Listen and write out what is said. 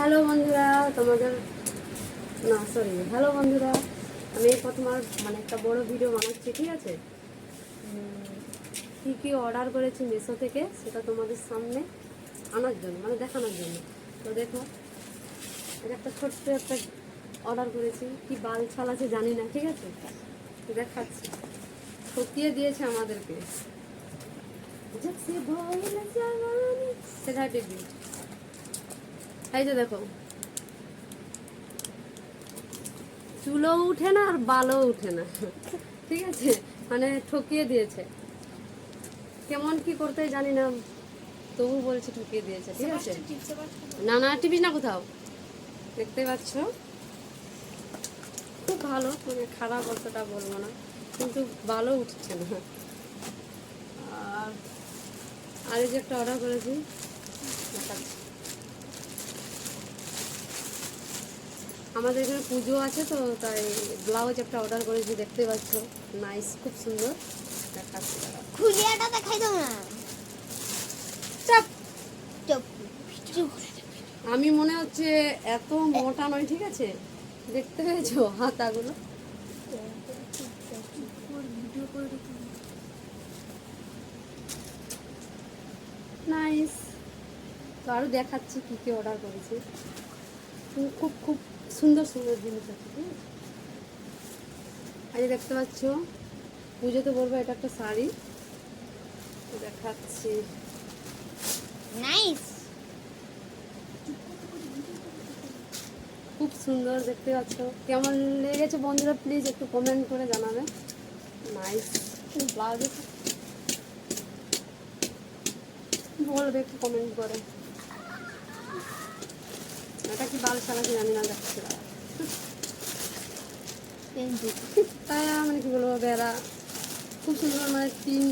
Hello বন্ধুরা, তোমাদের না সরি হ্যালো বন্ধুরা, আমি প্রথম আর মানে একটা বড় ভিডিও বানাচ্ছি, ঠিক আছে? কী কী অর্ডার করেছি মিশো থেকে, সেটা তোমাদের সামনে আনার জন্য মানে দেখানোর জন্য। তো দেখো এটা একটা ছোট্ট একটা অর্ডার করেছি, কি বাল ছাল আছে জানি না, ঠিক আছে? দেখাচ্ছি। সত্যিয়ে দিয়েছে আমাদেরকে। সেটা টিভি এই যে দেখো। চুলও উঠে না আর বালও উঠে না। ঠিক আছে? মানে ঠকিয়ে দিয়েছে। কেমন কি করতে জানি না। তবু বলছে ঠকিয়ে দিয়েছে ঠিক আছে? না না টিভি না কোথাও। দেখতে পাচ্ছ? খুব ভালো মানে খারাপ অতটা বলব না। কিন্তু ভালো উঠছে না। আর আর যে একটা অর্ডার করেছি। দেখাচ্ছি। আমাদের এখানে পুজো আছে তো তাই ব্লাউজ একটা অর্ডার করেছি দেখতে পাচ্ছ। নাইস খুব সুন্দর। দেখাচ্ছি। দাঁড়াও। খুলিয়াটা দেখাই দাও না। চাপ। চুপ আমি মনে হচ্ছে এত মোটা নয় ঠিক আছে? দেখতে পেয়েছ হাতাগুলো? নাইস তো আরও দেখাচ্ছি কী কী অর্ডার করেছি। খুব খুব সুন্দর সুন্দর জিনিস আছে ঠিক আছে আজ দেখতে পাচ্ছ পুজোতে পরবো এটা একটা শাড়ি। দেখাচ্ছি। নাইস খুব সুন্দর দেখতে পাচ্ছ। কেমন লেগেছে বন্ধুরা প্লিজ একটু কমেন্ট করে জানাবে। নাইস ব্লাউজ বলবে একটু কমেন্ট করে। এটা কি বাল চালাতে জানি না দেখছি তাই মানে কি বলব বেড়া। খুব সুন্দর মানে তিন